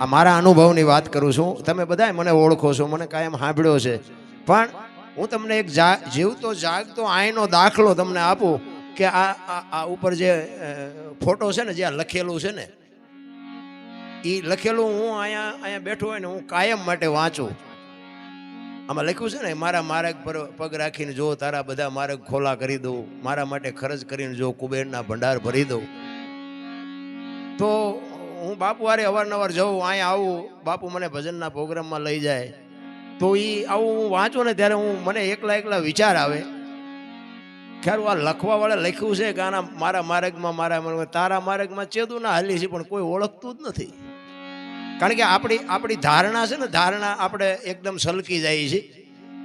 આ મારા અનુભવની વાત કરું છું. તમે બધા મને ઓળખો છો, મને કાયમ સાંભળ્યો છે. પણ હું તમને એક જા, જીવતો, જાગતો આઈનો દાખલો તમને આપું કે આ, આ- ઉપર જે ફોટો છે ને જ્યાં લખેલું છે ને એ લખેલું હું અહીંયા અહીંયા બેઠો હોય ને, હું કાયમ માટે વાંચું. આમાં લખ્યું છે ને, મારા માર્ગ પર પગ રાખીને જો તારા બધા માર્ગ ખોલા કરી દઉં, મારા માટે ખર્ચ કરીને જો કુબેરના ભંડાર ભરી દઉં. હું બાપુ વારે અવારનવાર જાઉં અહીંયા આવું, બાપુ મને ભજનના પ્રોગ્રામમાં લઈ જાય. તો એ આવું હું વાંચું ને ત્યારે હું, મને એકલા એકલા વિચાર આવે. ખરું આ લખવા વાળા લખ્યું છે કે આના મારા માર્ગમાં મારા માર્ગમાં, તારા માર્ગમાં ચેદું ના હાલી છે, પણ કોઈ ઓળખતું જ નથી. કારણ કે આપણી આપણી ધારણા છે ને, ધારણા આપણે એકદમ સલકી જાય છે.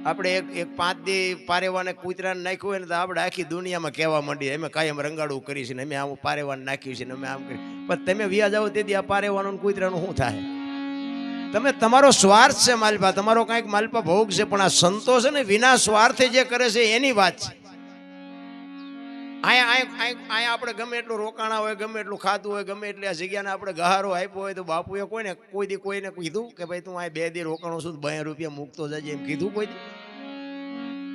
આપણે એક એક પાંચ દી પારેવાને કૂતરાને નાખ્યું હોય ને તો આપણે આખી દુનિયામાં કહેવા માંડીએ, અમે કાયમ રંગાડું કરી છે ને, અમે આમ પારેવાને નાખ્યું છે ને, અમે આમ કરી પણ તમે વ્યા જાઓ તેથી આ પારેવાનું કુતરાનું શું થાય? તમે તમારો સ્વાર્થ છે માલપા, તમારો કાંઈક માલપા ભોગ છે, પણ આ સંતો છે ને વિના સ્વાર્થે જે કરે છે એની વાત છે. અહીંયા અહીંયા આપણે ગમે એટલું રોકાણા હોય, ગમે એટલું ખાતું હોય, ગમે એટલી આ જગ્યાને આપણે ગહારો આપ્યો હોય તો બાપુએ કોઈને કોઈ દી કોઈને કીધું કે ભાઈ તું આ બે દી રોકાણો છું બે રૂપિયા મૂકતો જજે એમ કીધું કોઈ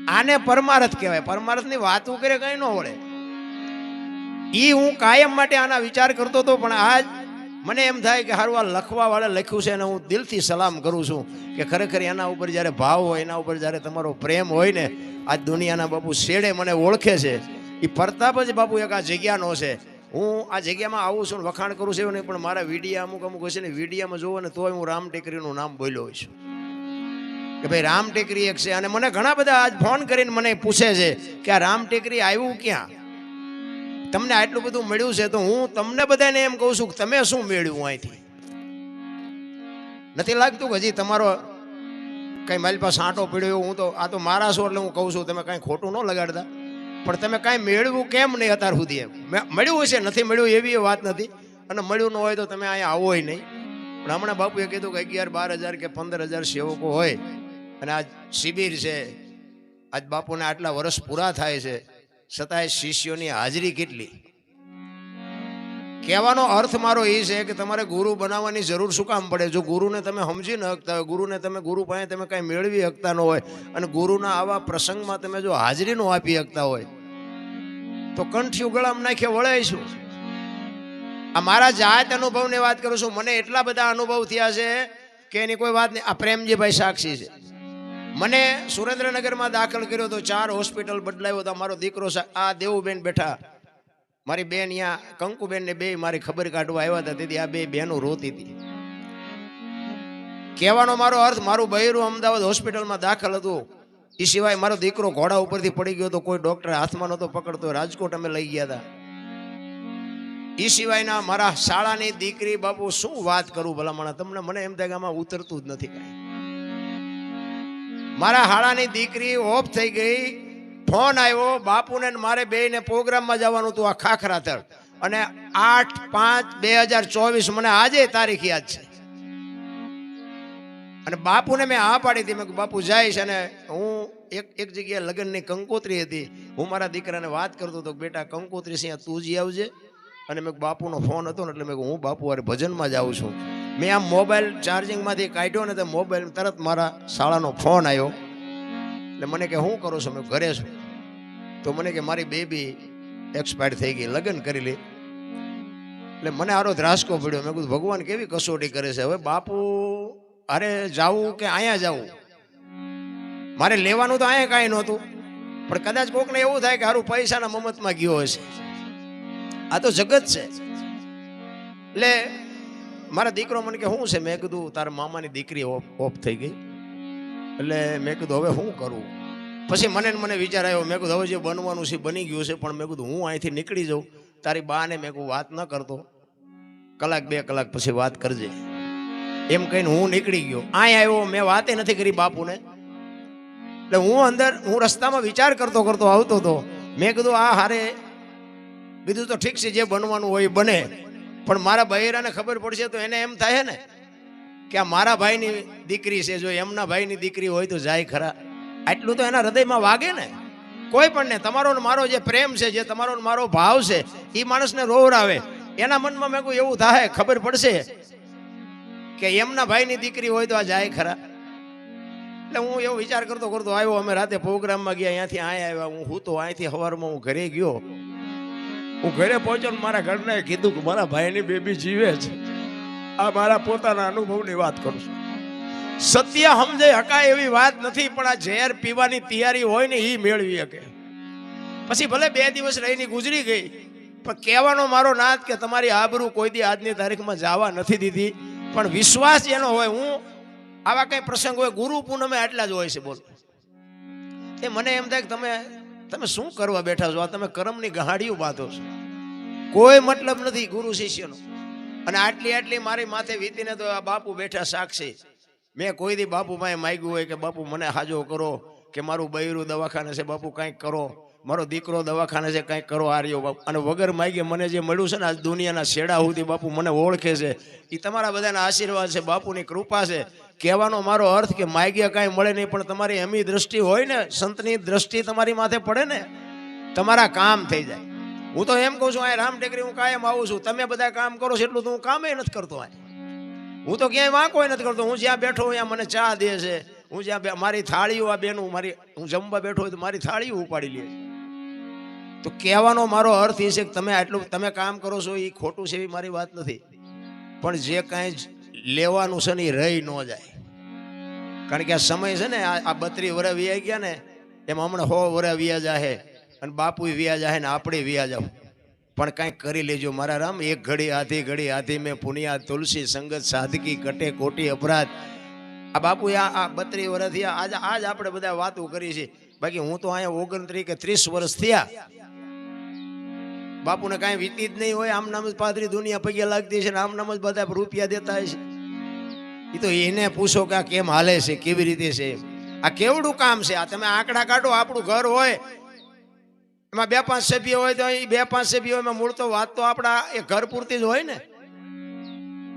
આને પરમારથ કહેવાય. પરમારથની વાતો કરે કઈ ન વળે. ઈ હું કાયમ માટે આના વિચાર કરતો હતો, પણ આજ મને એમ થાય કે હારું, આ લખવા વાળા લખ્યું છે અને હું દિલથી સલામ કરું છું કે ખરેખર એના ઉપર જ્યારે ભાવ હોય, એના ઉપર જ્યારે તમારો પ્રેમ હોય ને, આજ દુનિયાના બાપુ શેડે મને ઓળખે છે. એ પ્રતાપ જ બાપુ એક આ જગ્યાનો છે. હું આ જગ્યામાં આવું છું વખાણ કરું છું નહીં, પણ મારા વિડીયા અમુક અમુક હશે ને, વિડીયામાં જોવો ને, તોય હું રામ ટેકરીનું નામ બોલ્યો છું. કે ભાઈ, રામ ટેકરી એક છે. અને મને ઘણા બધા આજ ફોન કરીને મને પૂછે છે કે આ રામ ટેકરી આવ્યું ક્યાં? તમને આટલું બધું મળ્યું છે તો હું તમને બધાને એમ કહું છું કે તમે શું મેળવ્યું અહીંથી? નથી લાગતું કે હજી તમારો કઈ મારી પાસે આંટો પીડ્યો હું તો આ તો મારા છો એટલે હું કહું છું, તમે કાંઈ ખોટું ન લગાડતા. પણ તમે કાંઈ મેળવ્યું કેમ નહીં અત્યાર સુધી એમ? મળ્યું હશે, નથી મળ્યું એવી વાત નથી. અને મળ્યું ન હોય તો તમે અહીંયા આવો નહીં. પણ હમણાં બાપુએ કીધું કે અગિયાર બાર હજાર કે પંદર હજાર સેવકો હોય. અને આ શિબિર છે. આજ બાપુને આટલા વર્ષ પૂરા થાય છે. છતાંય શિષ્યોની હાજરી કેટલી? કહેવાનો અર્થ મારો એ છે કે તમારે ગુરુ બનાવવાની જરૂર શું કામ પડે? જો ગુરુને તમે સમજી ન શકતા હોય, ગુરુને તમે ગુરુ પાસે તમે કાંઈ મેળવી શકતા ન હોય, અને ગુરુના આવા પ્રસંગમાં તમે જો હાજરી ન આપી શકતા હોય, તો કંઠી ઉગળામ નાખે વળાઈશું આ મારા જાત અનુભવની વાત કરું છું. મને એટલા બધા અનુભવ થયા છે કે એની કોઈ વાત નહીં. આ પ્રેમજીભાઈ સાક્ષી છે. મને સુરેન્દ્રનગરમાં દાખલ કર્યો તો ચાર હોસ્પિટલ બદલાયો તો મારો દીકરો આ દેવુબેન બેઠા. મારી બેન અહીંયા કંકુબેન ને બે મારી ખબર કાઢવા આવ્યા હતા. તેથી આ બે બહેનો રોતી હતી. કહેવાનો મારો અર્થ, મારું બહેરું અમદાવાદ હોસ્પિટલમાં દાખલ હતું. એ સિવાય મારો દીકરો ઘોડા ઉપરથી પડી ગયો તો કોઈ ડોક્ટર હાથમાં નહોતો પકડતો. રાજકોટ અમે લઈ ગયા હતા. એ સિવાયના મારા શાળાની દીકરી બાપુ શું વાત કરું ભલામણા તમને મને એમ થાય કે આમાં ઉતરતું જ નથી કાંઈ. મારા હાળાની દીકરી ઓફ થઈ ગઈ. ફોન આવ્યો, બાપુને મારે બેને પ્રોગ્રામમાં જવાનું હતું આ ખાખરા તર અને આઠ પાંચ બે હજાર ચોવીસ મને આજે તારીખ યાદ છે. અને બાપુને મેં આ પાડી હતી, મેં બાપુ, જઈશ. અને હું એક એક જગ્યાએ લગ્નની કંકોત્રી હતી. હું મારા દીકરાને વાત કરતો હતો બેટા, કંકોત્રી સિંહ તું જ આવજે. અને મેં બાપુનો ફોન હતો ને, એટલે મેં હું બાપુ વારે ભજનમાં જાઉં છું. મેં આમ મોબાઈલ ચાર્જિંગમાંથી કાઢ્યો ને તો મોબાઈલ તરત મારા શાળાનો ફોન આવ્યો. એટલે મને કે શું કરો છો? મેં ઘરે છું. તો મને કે, મારી બેબી એક્સપાયર થઈ ગઈ, લગ્ન કરી લે. એટલે મને આરો ધ્રાસકો પડ્યો. મેં કીધું, ભગવાન કેવી કસોટી કરે છે? હવે બાપુ, અરે જાવું કે અહીંયા જાવું? મારે લેવાનું તો અહીંયા કાંઈ નહોતું. પણ કદાચ કોકને એવું થાય કે હારું પૈસાના મમતમાં ગયો હશે. આ તો જગત છે. એટલે મારા દીકરો મને કે, શું છે? મેં કીધું, તારા મામાની દીકરી ઓફ થઈ ગઈ. એટલે મેં કીધું, હવે શું કરું? પછી મને મને વિચાર આવ્યો, મેં કીધું, હવે જે બનવાનું છે બની ગયું છે, પણ મેં કીધું, હું અહીંથી નીકળી જાઉં. તારી બાને મેં કહું વાત ન કરતો. કલાક, બે કલાક પછી વાત કરજે. એમ કહીને હું નીકળી ગયો. અહીં આવ્યો, મેં વાતે નથી કરી બાપુને. એટલે હું અંદર, હું રસ્તામાં વિચાર કરતો કરતો આવતો હતો મેં કીધું, આ હારે, બીજું તો ઠીક છે, જે બનવાનું હોય બને. પણ મારા બહેરાને ખબર પડશે તો એને એમ થાય ને કે આ મારા ભાઈની દીકરી છે. જો એમના ભાઈની દીકરી હોય તો જાય ખરા. આટલું તો એના હૃદયમાં વાગે ને. કોઈ પણ ને, તમારો ને મારો જે પ્રેમ છે, જે તમારો ને મારો ભાવ છે એ માણસને રોવરાવે. એના મનમાં મેં કોઈ એવું થાય, ખબર પડશે કે એમના ભાઈની દીકરી હોય તો આ જાય ખરા. એટલે હું એવો વિચાર કરતો કરતો આવ્યો, અમે રાતે પ્રોગ્રામમાં ગયા, અહીંયાથી અહીંયા આવ્યા. હું હું તો અહીંથી સવારમાં હું ઘરે ગયો. હું ઘરે પહોંચ્યો મારા ઘરને કીધું કે મારા ભાઈની બેબી જીવે છે. આ મારા પોતાના અનુભવની વાત કરું છું. સત્ય સમજે હકાય એવી વાત નથી, પણ આ ઝેર પીવાની તૈયારી હોય ને એ મેળવી શકે. પછી ભલે બે દિવસ રહીને ગુજરી ગઈ, પણ કહેવાનો મારો નાદ કે તમારી આબરૂ કોઈ દી આજની તારીખમાં જવા નથી દીધી. પણ વિશ્વાસ એનો હોય, હું આવા કઈ પ્રસંગ હોય, ગુરુ પૂનમે આટલા જ હોય છે બોલ એ મને એમ થાય કે તમે તમે શું કરવા બેઠા છો? આ તમે કર્મની ગહાડીઓ બાંધો છો. કોઈ મતલબ નથી ગુરુ શિષ્યનો. અને આટલી આટલી મારી માથે વીતીને તો આ બાપુ બેઠા સાક્ષી. મેં કોઈ દી બાપુ પાસે માગ્યું હોય કે, બાપુ, મને હાજો કરો કે મારું બૈરું દવાખાને છે, બાપુ, કાંઈક કરો. મારો દીકરો દવાખાને છે કંઈક કરો આર્યો બાપુ. અને વગર માગે મને જે મળ્યું છે ને, આજ દુનિયાના શેડા સુધી બાપુ મને ઓળખે છે. એ તમારા બધાના આશીર્વાદ છે, બાપુની કૃપા છે. કહેવાનો મારો અર્થ કે માગ્યા કાંઈ મળે નહીં, પણ તમારી એમી દ્રષ્ટિ હોય ને, સંતની દ્રષ્ટિ તમારી માથે પડે ને, તમારા કામ થઈ જાય. હું તો એમ કહું છું આ રામ ટેકરી, હું કાયમ આવું છું. તમે બધા કામ કરો છો, એટલું તો હું કામે નથી કરતો આ હું તો ક્યાંય વાંકો નથી કરતો. હું જ્યાં બેઠો ત્યાં મને ચા દે છે. હું જ્યાં મારી થાળીઓ આ બેનું, મારી, હું જમવા બેઠો હોય તો મારી થાળીઓ ઉપાડી લે છે. તો કહેવાનો મારો અર્થ એ છે કે તમે આટલું, તમે કામ કરો છો એ ખોટું છે એવી મારી વાત નથી. પણ જે કાંઈ લેવાનું છે ને એ રહી ન જાય. કારણ કે આ સમય છે ને, આ બત્રી વરે વ્યા ગયા ને, એમાં હમણાં હો વરે વ્યા જાહે, અને બાપુ વ્યા જાહે ને આપણે વ્યા જાવ પણ કાંઈક કરી લેજો મારા રામ, એક ઘડી આધી ઘડી આધી મેં પુનિયા, તુલસી, સંગત, સાધકી કટે કોટી અપરાધ. આ બાપુ આ બત્રી વર્ષ આજ આજ આપણે બધા વાતો કરી છે. બાકી હું તો અહીંયા ઓગણત્રીસ કે ત્રીસ વર્ષ થયા. બાપુને કાંઈ વીતી જ નહીં હોય, આમ નામ જ પાદરી દુનિયા પગે લાગતી છે ને આમ નામ જ બધા રૂપિયા દેતા હોય છે. એ તો એને પૂછો કે આ કેમ હાલે છે, કેવી રીતે છે? આ કેવડું કામ છે? આ તમે આંકડા કાઢો, આપણું ઘર હોય. એમાં બે પાંચ સભ્ય હોય તો એ બે પાંચ સભ્ય હોય મૂળ તો વાત તો આપણા, એ ઘર પૂરતી જ હોય ને.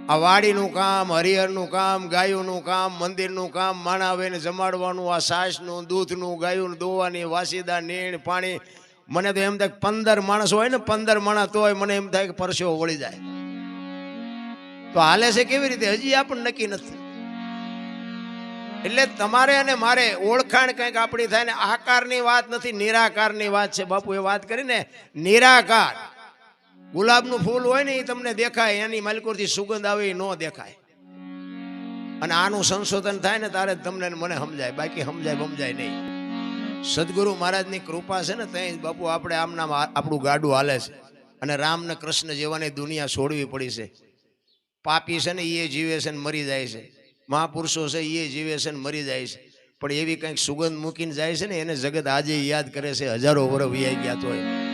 આ વાડીનું કામ, હરિહરનું કામ, ગાયોનું કામ, મંદિરનું કામ, માણાવેને જમાડવાનું, આ સાસનું, દૂધનું ગાયું દોવાની, વાસીદા, નીણ, પાણી. મને તો એમ થાય કે પંદર માણસ હોય ને, પંદર માણસ તોય મને એમ થાય કે પરસેવો વળી જાય. તો હાલે છે કેવી રીતે? હજી આપણને નક્કી નથી. એટલે તમારે અને મારે ઓળખાણ કંઈક આપણી થાય ને, આકારની વાત નથી, નિરાકારની વાત છે. બાપુ એ વાત કરીને નિરાકાર. ગુલાબનું ફૂલ હોય ને એ તમને દેખાય, એની માલિકોરથી સુગંધ આવે એ ન દેખાય. અને આનું સંશોધન થાય ને તારે તમને મને સમજાય, બાકી સમજાય સમજાય નહીં. સદગુરુ મહારાજની કૃપા છે ને ત્યાં બાપુ આપણે આમના આપણું ગાડું હાલે છે. અને રામ ને કૃષ્ણ જેવાની દુનિયા છોડવી પડી છે. પાપી છે ને એ જીવે છે ને મરી જાય છે. મહાપુરુષો છે એ જીવે છે ને મરી જાય છે. પણ એવી કંઈક સુગંધ મૂકીને જાય છે ને એને જગત આજે યાદ કરે છે, હજારો વર્ષ વ્યાઈ ગયા તોય.